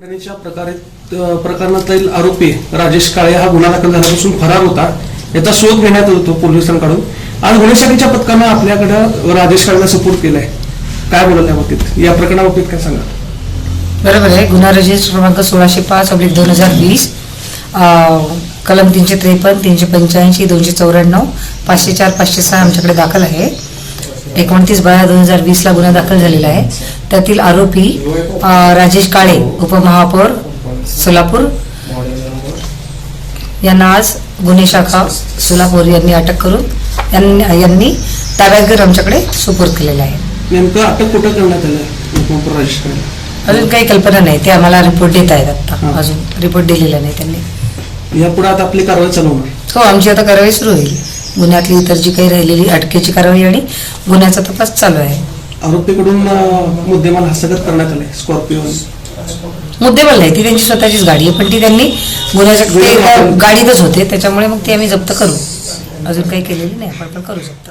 छेडखानीच्या प्रकारे प्रकरणातील आरोपी राजेश काळे हा गुन्हा दाखल झाल्यापासून फरार होता. याचा शोध घेण्यात येत होतो पोलिसांकडून. आज गुन्हे शाखेच्या पथकानं आपल्याकडे राजेश काळेला सपोर्ट केलाय. काय बोलाल या बाबतीत? या प्रकरणाबाबतीत काय सांगा बरोबर आहे. गुन्हा रजिस्टर क्रमांक सोळाशे पाच अब्लिक दोन हजार वीस. कलम तीनशे त्रेपन्न तीनशे पंच्याऐंशी दोनशे चौऱ्याण्णव पाचशे चार पाचशे सहा आमच्याकडे दाखल आहे. एकोणतीस बारा दोन हजार वीसला गुन्हा दाखल झालेला आहे. त्यातील आरोपी राजेश काळे उपमहापौर सोलापूर. यांना आज गुन्हे शाखा सोलापूर यांनी अटक करून यांनी ताब्यात आमच्याकडे सुपूर्द केलेला आहे. नेमकं अटक कुठं करण्यात आलं? उपमहापौर राजेश अजून काही कल्पना नाही. ते आम्हाला रिपोर्ट देत आहेत आता. अजून रिपोर्ट दिलेला नाही त्यांनी. यापुढे आता आपली कारवाई चालू हो आमची आता कारवाई सुरू होईल. गुन्ह्यातली इतर जी काही राहिलेली अटकेची कारवाई आणि गुन्ह्याचा तपास चालू आहे. आरोपीकडून अ, मुद्देमाल हस्तगत करण्यात आले स्कॉर्पिओ मुद्देमाल नाही ती त्यांची स्वतःचीच गाडी आहे पण ती त्यांनी गुन्ह्याच्या ते त्या गाडीतच होते त्याच्यामुळे मग ती आम्ही जप्त करू. अजून काही केलेली नाही आपण पण करू शकतो.